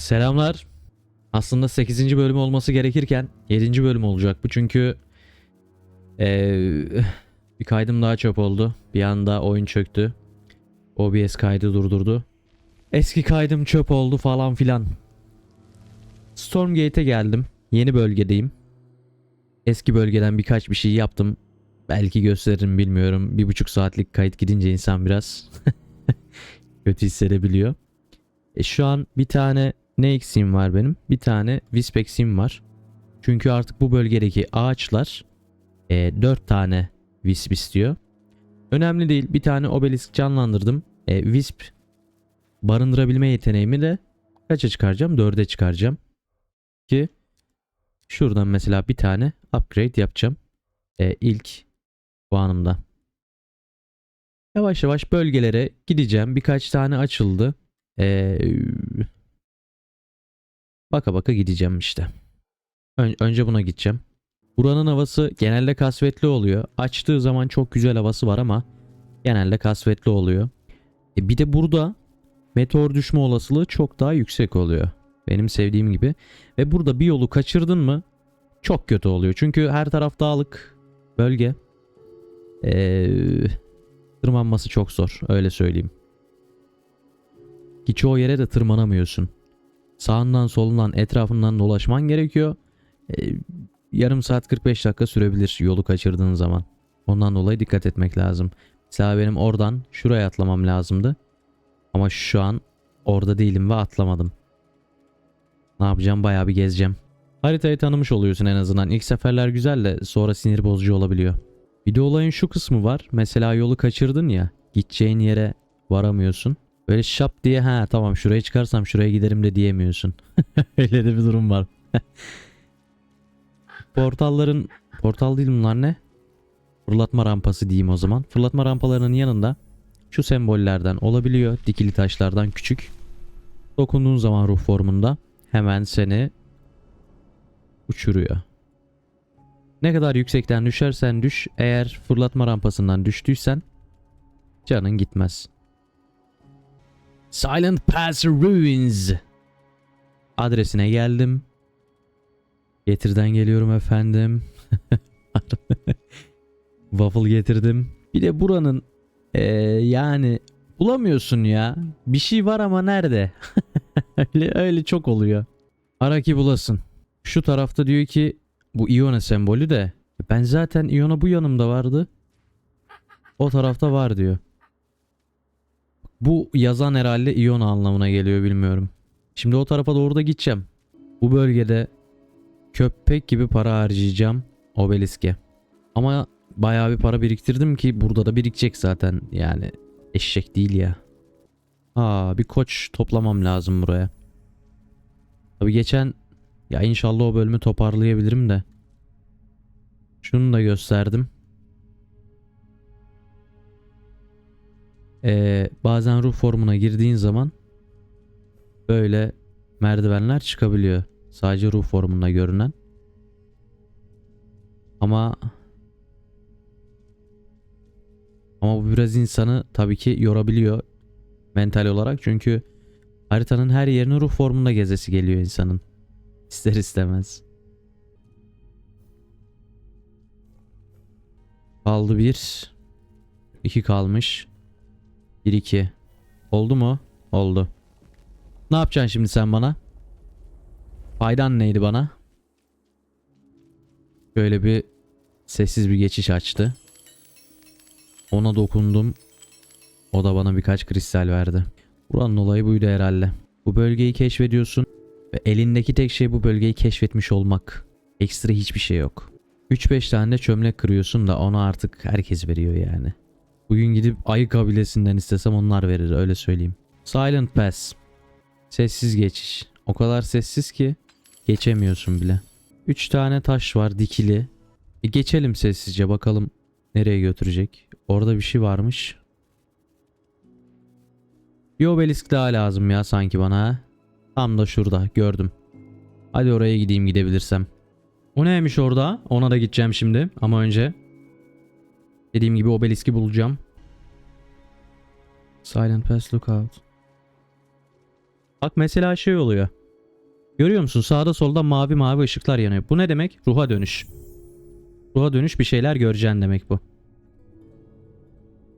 Selamlar. Aslında 8. bölüm olması gerekirken 7. bölüm olacak bu çünkü eee, bir kaydım daha çöp oldu. Bir anda oyun çöktü. OBS kaydı durdurdu. Eski kaydım çöp oldu falan filan. Stormgate'e geldim. Yeni bölgedeyim. Eski bölgeden birkaç bir şey yaptım. Belki gösteririm bilmiyorum. Bir buçuk saatlik kayıt gidince insan biraz kötü hissedebiliyor. E şu an bir tane ne eksiğim var benim? Bir tane Wisp eksiğim var. Çünkü artık bu bölgedeki ağaçlar e, 4 tane Wisp istiyor. Önemli değil. Bir tane obelisk canlandırdım. E, Wisp barındırabilme yeteneğimi de kaça çıkaracağım? 4'e çıkaracağım. Ki şuradan mesela bir tane upgrade yapacağım. E, ilk puanımda. Yavaş yavaş bölgelere gideceğim. Birkaç tane açıldı. Ee, baka baka gideceğim işte. Ön- önce buna gideceğim. Buranın havası genelde kasvetli oluyor. Açtığı zaman çok güzel havası var ama genelde kasvetli oluyor. E bir de burada meteor düşme olasılığı çok daha yüksek oluyor. Benim sevdiğim gibi. Ve burada bir yolu kaçırdın mı çok kötü oluyor. Çünkü her taraf dağlık bölge. Ee, tırmanması çok zor öyle söyleyeyim. Ki çoğu yere de tırmanamıyorsun. Sağından solundan etrafından dolaşman gerekiyor. Ee, yarım saat 45 dakika sürebilir yolu kaçırdığın zaman. Ondan dolayı dikkat etmek lazım. Mesela benim oradan şuraya atlamam lazımdı. Ama şu an orada değilim ve atlamadım. Ne yapacağım bayağı bir gezeceğim. Haritayı tanımış oluyorsun en azından. İlk seferler güzel de sonra sinir bozucu olabiliyor. Bir de olayın şu kısmı var. Mesela yolu kaçırdın ya. Gideceğin yere varamıyorsun. Böyle şap diye ha tamam şuraya çıkarsam şuraya giderim de diyemiyorsun. Öyle de bir durum var. Portalların portal değil bunlar ne? Fırlatma rampası diyeyim o zaman. Fırlatma rampalarının yanında şu sembollerden olabiliyor. Dikili taşlardan küçük. Dokunduğun zaman ruh formunda hemen seni uçuruyor. Ne kadar yüksekten düşersen düş eğer fırlatma rampasından düştüysen canın gitmez. Silent Pass Ruins. Adresine geldim. Getirden geliyorum efendim. Waffle getirdim. Bir de buranın eee, yani bulamıyorsun ya. Bir şey var ama nerede? öyle, öyle çok oluyor. Ara ki bulasın. Şu tarafta diyor ki bu Iona sembolü de ben zaten Iona bu yanımda vardı. O tarafta var diyor. Bu yazan herhalde Iona anlamına geliyor bilmiyorum. Şimdi o tarafa doğru da gideceğim. Bu bölgede köpek gibi para harcayacağım obeliske. Ama bayağı bir para biriktirdim ki burada da birikecek zaten. Yani eşek değil ya. Aa bir koç toplamam lazım buraya. Tabii geçen ya inşallah o bölümü toparlayabilirim de. Şunu da gösterdim. Ee, bazen ruh formuna girdiğin zaman böyle merdivenler çıkabiliyor. Sadece ruh formunda görünen. Ama ama bu biraz insanı tabii ki yorabiliyor mental olarak çünkü haritanın her yerini ruh formunda gezesi geliyor insanın. İster istemez. Kaldı bir. iki kalmış. Bir iki. Oldu mu? Oldu. Ne yapacaksın şimdi sen bana? Faydan neydi bana? Şöyle bir sessiz bir geçiş açtı. Ona dokundum. O da bana birkaç kristal verdi. Buranın olayı buydu herhalde. Bu bölgeyi keşfediyorsun ve elindeki tek şey bu bölgeyi keşfetmiş olmak. Ekstra hiçbir şey yok. 3-5 tane de çömlek kırıyorsun da onu artık herkes veriyor yani. Bugün gidip ayı kabilesinden istesem onlar verir öyle söyleyeyim. Silent Pass. Sessiz geçiş. O kadar sessiz ki geçemiyorsun bile. 3 tane taş var dikili. E geçelim sessizce bakalım nereye götürecek. Orada bir şey varmış. Bir obelisk daha lazım ya sanki bana. Tam da şurada gördüm. Hadi oraya gideyim gidebilirsem. O neymiş orada? Ona da gideceğim şimdi ama önce. Dediğim gibi obeliski bulacağım. Silent Pass Lookout. Bak mesela şey oluyor. Görüyor musun? Sağda solda mavi mavi ışıklar yanıyor. Bu ne demek? Ruha dönüş. Ruha dönüş bir şeyler göreceksin demek bu.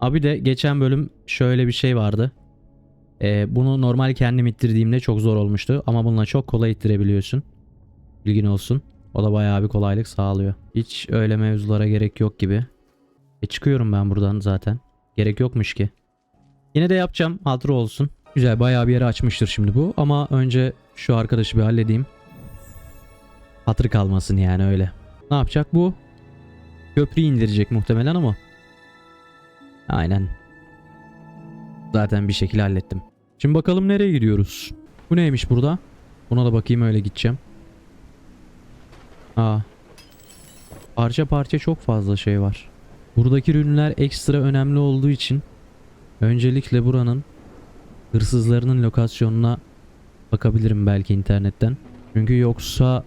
Abi de geçen bölüm şöyle bir şey vardı. Ee, bunu normal kendim ittirdiğimde çok zor olmuştu. Ama bununla çok kolay ittirebiliyorsun. Bilgin olsun. O da bayağı bir kolaylık sağlıyor. Hiç öyle mevzulara gerek yok gibi. E çıkıyorum ben buradan zaten. Gerek yokmuş ki. Yine de yapacağım. Hatırı olsun. Güzel bayağı bir yere açmıştır şimdi bu. Ama önce şu arkadaşı bir halledeyim. Hatırı kalmasın yani öyle. Ne yapacak bu? Köprüyü indirecek muhtemelen ama. Aynen. Zaten bir şekilde hallettim. Şimdi bakalım nereye gidiyoruz? Bu neymiş burada? Buna da bakayım öyle gideceğim. Aa. Parça parça çok fazla şey var. Buradaki ürünler ekstra önemli olduğu için öncelikle buranın hırsızlarının lokasyonuna bakabilirim belki internetten. Çünkü yoksa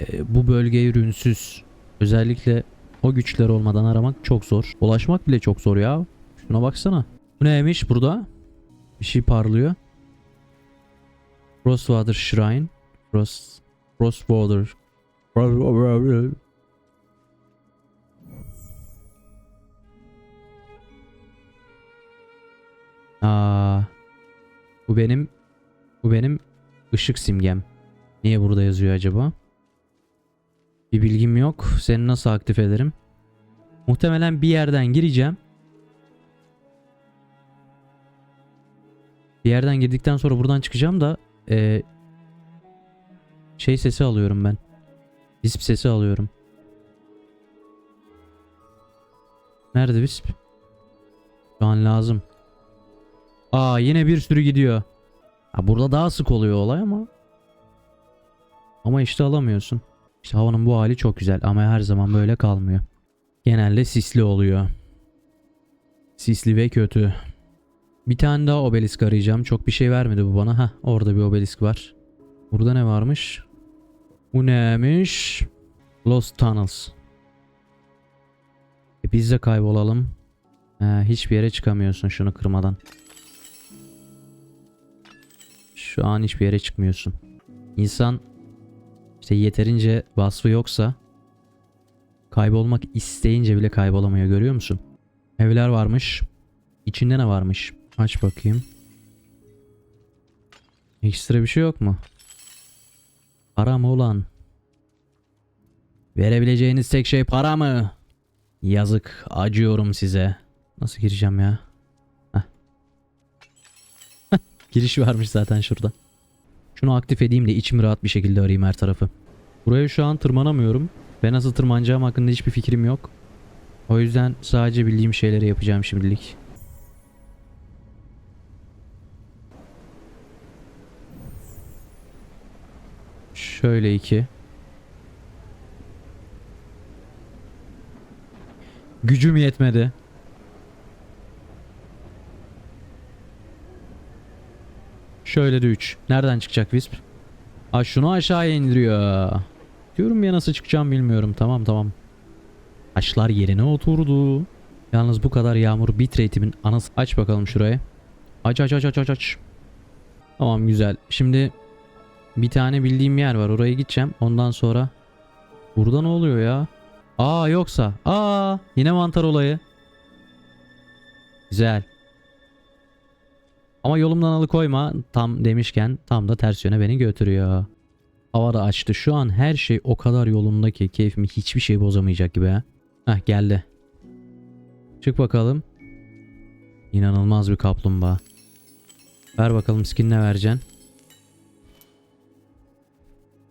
e, bu bölge ürünsüz. Özellikle o güçler olmadan aramak çok zor. Ulaşmak bile çok zor ya. Şuna baksana. Bu neymiş burada? Bir şey parlıyor. Frostwater Shrine. Frost Frostwater. Aa, bu benim bu benim ışık simgem. Niye burada yazıyor acaba? Bir bilgim yok. Seni nasıl aktif ederim? Muhtemelen bir yerden gireceğim. Bir yerden girdikten sonra buradan çıkacağım da eee, şey sesi alıyorum ben. Wisp sesi alıyorum. Nerede Wisp? Şu an lazım. Aa yine bir sürü gidiyor. Ha, burada daha sık oluyor olay ama. Ama işte alamıyorsun. İşte havanın bu hali çok güzel ama her zaman böyle kalmıyor. Genelde sisli oluyor. Sisli ve kötü. Bir tane daha obelisk arayacağım. Çok bir şey vermedi bu bana. Heh orada bir obelisk var. Burada ne varmış? Bu neymiş? Lost Tunnels. E biz de kaybolalım. He, hiçbir yere çıkamıyorsun şunu kırmadan. Şu an hiçbir yere çıkmıyorsun. İnsan işte yeterince vasfı yoksa kaybolmak isteyince bile kaybolamıyor görüyor musun? Evler varmış. İçinde ne varmış? Aç bakayım. Ekstra bir şey yok mu? Para mı ulan? Verebileceğiniz tek şey para mı? Yazık. Acıyorum size. Nasıl gireceğim ya? Giriş varmış zaten şurada. Şunu aktif edeyim de içimi rahat bir şekilde arayayım her tarafı. Buraya şu an tırmanamıyorum. Ve nasıl tırmanacağım hakkında hiçbir fikrim yok. O yüzden sadece bildiğim şeyleri yapacağım şimdilik. Şöyle iki. Gücüm yetmedi. Şöyle de 3. Nereden çıkacak Wisp? Aa şunu aşağıya indiriyor. Diyorum ya nasıl çıkacağım bilmiyorum. Tamam tamam. Taşlar yerine oturdu. Yalnız bu kadar yağmur bitrate'imin anası. Aç bakalım şurayı. Aç aç aç aç aç aç. Tamam güzel. Şimdi bir tane bildiğim yer var. Oraya gideceğim. Ondan sonra burada ne oluyor ya? Aa yoksa. Aa yine mantar olayı. Güzel. Ama yolumdan alıkoyma tam demişken tam da ters yöne beni götürüyor. Hava da açtı. Şu an her şey o kadar yolunda ki keyfimi hiçbir şey bozamayacak gibi ha. Heh geldi. Çık bakalım. İnanılmaz bir kaplumbağa. Ver bakalım skin ne vereceksin?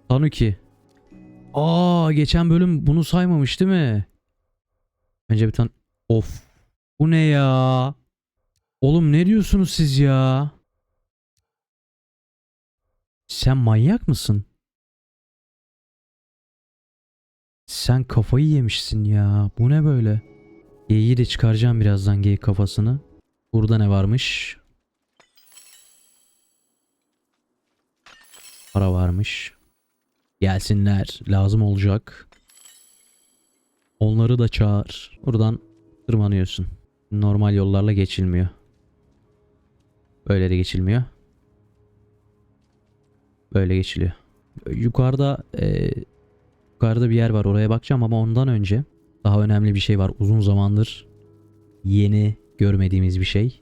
Tanuki. Aa geçen bölüm bunu saymamış değil mi? Önce bir tan... Of. Bu ne ya? Oğlum ne diyorsunuz siz ya? Sen manyak mısın? Sen kafayı yemişsin ya. Bu ne böyle? Geyiği de çıkaracağım birazdan geyik kafasını. Burada ne varmış? Para varmış. Gelsinler. Lazım olacak. Onları da çağır. Buradan tırmanıyorsun. Normal yollarla geçilmiyor. Böyle de geçilmiyor. Böyle geçiliyor. Yukarıda e, yukarıda bir yer var oraya bakacağım ama ondan önce daha önemli bir şey var. Uzun zamandır yeni görmediğimiz bir şey.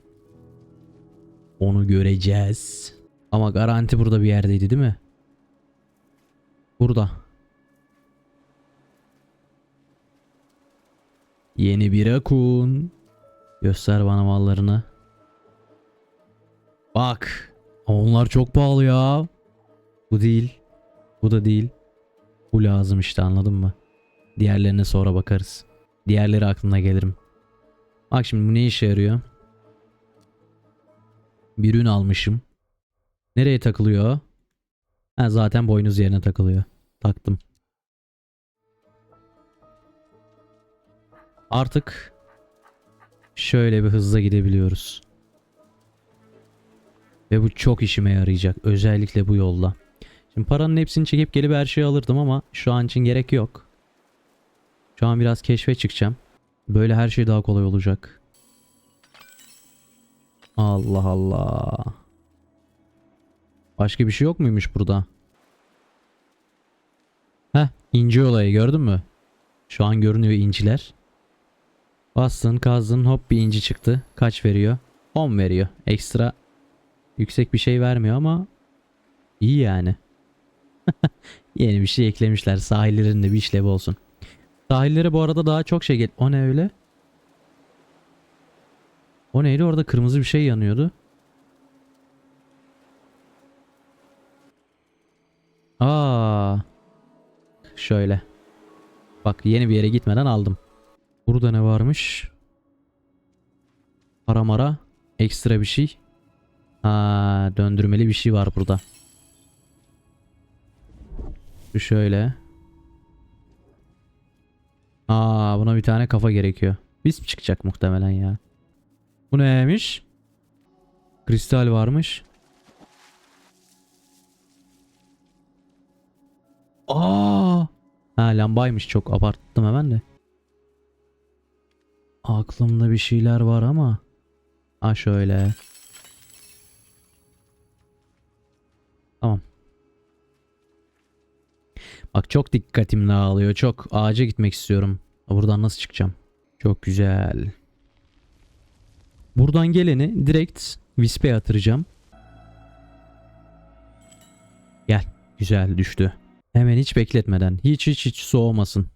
Onu göreceğiz. Ama garanti burada bir yerdeydi değil mi? Burada. Yeni bir akun. Göster bana mallarını. Bak. Onlar çok pahalı ya. Bu değil. Bu da değil. Bu lazım işte anladın mı? Diğerlerine sonra bakarız. Diğerleri aklına gelirim. Bak şimdi bu ne işe yarıyor? Bir ürün almışım. Nereye takılıyor? Ha, zaten boynuz yerine takılıyor. Taktım. Artık şöyle bir hızla gidebiliyoruz. Ve bu çok işime yarayacak. Özellikle bu yolda. Şimdi paranın hepsini çekip gelip her şeyi alırdım ama şu an için gerek yok. Şu an biraz keşfe çıkacağım. Böyle her şey daha kolay olacak. Allah Allah. Başka bir şey yok muymuş burada? Heh inci olayı gördün mü? Şu an görünüyor inciler. Bastın kazdın hop bir inci çıktı. Kaç veriyor? 10 veriyor. Ekstra yüksek bir şey vermiyor ama iyi yani. Yeni bir şey eklemişler. Sahillerin de bir işlevi olsun. Sahillere bu arada daha çok şey gel. O ne öyle? O neydi? Orada kırmızı bir şey yanıyordu. Aa. Şöyle. Bak yeni bir yere gitmeden aldım. Burada ne varmış? Para mara. Ekstra bir şey. Ha, döndürmeli bir şey var burada. Şu şöyle. Aa, buna bir tane kafa gerekiyor. Biz çıkacak muhtemelen ya. Bu neymiş? Kristal varmış. Aa! Ha lambaymış çok abarttım hemen de. Aklımda bir şeyler var ama. Ha şöyle. Bak çok dikkatim dağılıyor. Çok ağaca gitmek istiyorum. Buradan nasıl çıkacağım? Çok güzel. Buradan geleni direkt Wisp'e yatıracağım. Gel. Güzel düştü. Hemen hiç bekletmeden. Hiç hiç hiç soğumasın.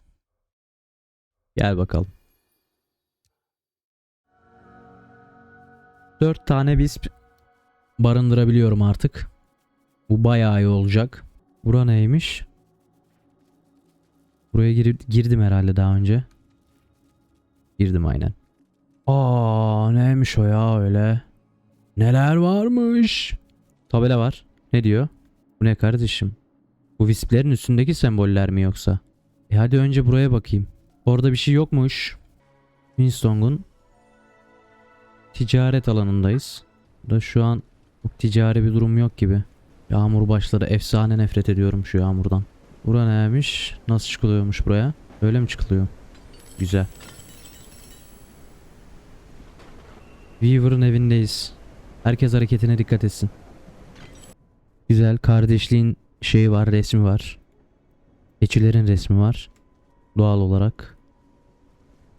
Gel bakalım. Dört tane wisp barındırabiliyorum artık. Bu bayağı iyi olacak. Bura neymiş? Buraya gir girdim herhalde daha önce. Girdim aynen. Aa neymiş o ya öyle? Neler varmış? Tabela var. Ne diyor? Bu ne kardeşim? Bu wisplerin üstündeki semboller mi yoksa? E hadi önce buraya bakayım. Orada bir şey yokmuş. Winstong'un ticaret alanındayız. Da şu an çok ticari bir durum yok gibi. Yağmur başladı. Efsane nefret ediyorum şu yağmurdan. Bura neymiş? Nasıl çıkılıyormuş buraya? Öyle mi çıkılıyor? Güzel. Weaver'ın evindeyiz. Herkes hareketine dikkat etsin. Güzel kardeşliğin şeyi var, resmi var. Keçilerin resmi var. Doğal olarak.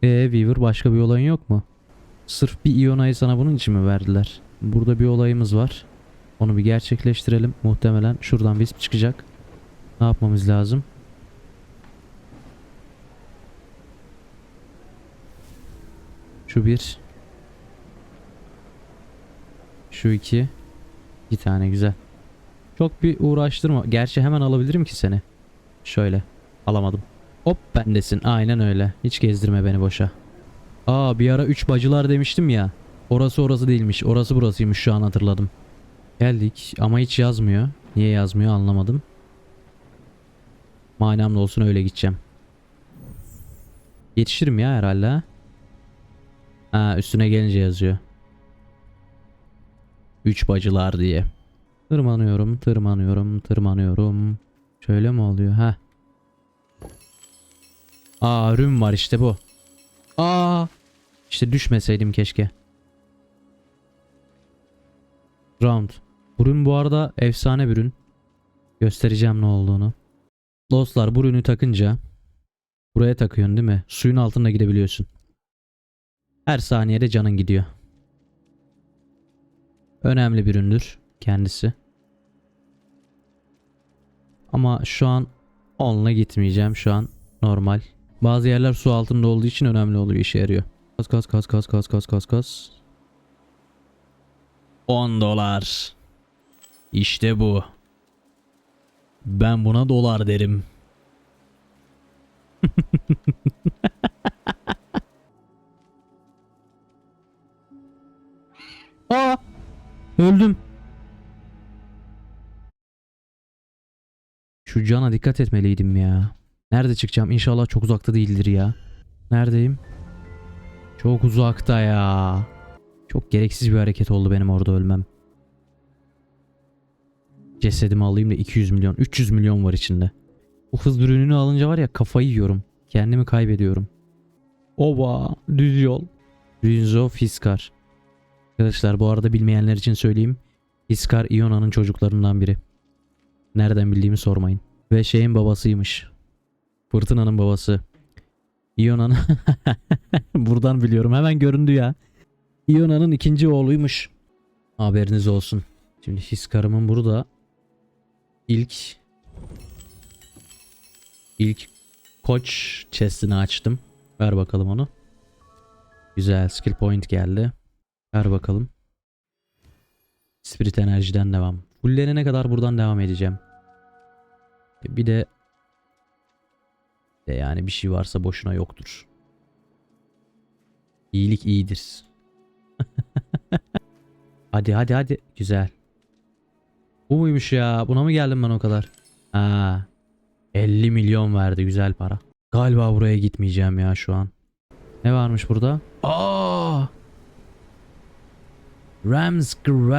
E Weaver başka bir olayın yok mu? Sırf bir Iona'yı sana bunun için mi verdiler? Burada bir olayımız var. Onu bir gerçekleştirelim. Muhtemelen şuradan Wisp çıkacak. Ne yapmamız lazım? Şu bir. Şu iki. Bir tane güzel. Çok bir uğraştırma. Gerçi hemen alabilirim ki seni. Şöyle. Alamadım. Hop bendesin. Aynen öyle. Hiç gezdirme beni boşa. Aa bir ara 3 bacılar demiştim ya. Orası orası değilmiş. Orası burasıymış şu an hatırladım. Geldik ama hiç yazmıyor. Niye yazmıyor anlamadım. Manamda olsun öyle gideceğim. Yetişirim ya herhalde. ha? Üstüne gelince yazıyor. Üç bacılar diye. Tırmanıyorum, tırmanıyorum, tırmanıyorum. Şöyle mi oluyor? Ha. Aa rüm var işte bu. Aa. İşte düşmeseydim keşke. Round. Bu ürün bu arada efsane bir ürün. Göstereceğim ne olduğunu. Dostlar bu ürünü takınca buraya takıyorsun değil mi? Suyun altında gidebiliyorsun. Her saniyede canın gidiyor. Önemli bir üründür kendisi. Ama şu an onunla gitmeyeceğim. Şu an normal. Bazı yerler su altında olduğu için önemli oluyor işe yarıyor. Kas kas kas kas kas kas kas kas. 10 dolar. İşte bu. Ben buna dolar derim. Aa! Öldüm. Şu cana dikkat etmeliydim ya. Nerede çıkacağım? İnşallah çok uzakta değildir ya. Neredeyim? Çok uzakta ya. Çok gereksiz bir hareket oldu benim orada ölmem. Cesedimi alayım da 200 milyon, 300 milyon var içinde. Bu hız ürününü alınca var ya kafayı yiyorum. Kendimi kaybediyorum. Oba, düz yol. Rinzo Fiskar. Arkadaşlar bu arada bilmeyenler için söyleyeyim. Fiskar Iona'nın çocuklarından biri. Nereden bildiğimi sormayın. Ve şeyin babasıymış. Fırtınanın babası. Iona'nın buradan biliyorum hemen göründü ya. Iona'nın ikinci oğluymuş. Haberiniz olsun. Şimdi Hiskar'ımın burada ilk ilk koç chest'ini açtım. Ver bakalım onu. Güzel skill point geldi. Ver bakalım. Spirit enerjiden devam. Fullenene kadar buradan devam edeceğim. Bir de de yani bir şey varsa boşuna yoktur. İyilik iyidir. hadi hadi hadi. Güzel. Bu muymuş ya? Buna mı geldim ben o kadar? Ha. 50 milyon verdi. Güzel para. Galiba buraya gitmeyeceğim ya şu an. Ne varmış burada? Aa! Rams Gra-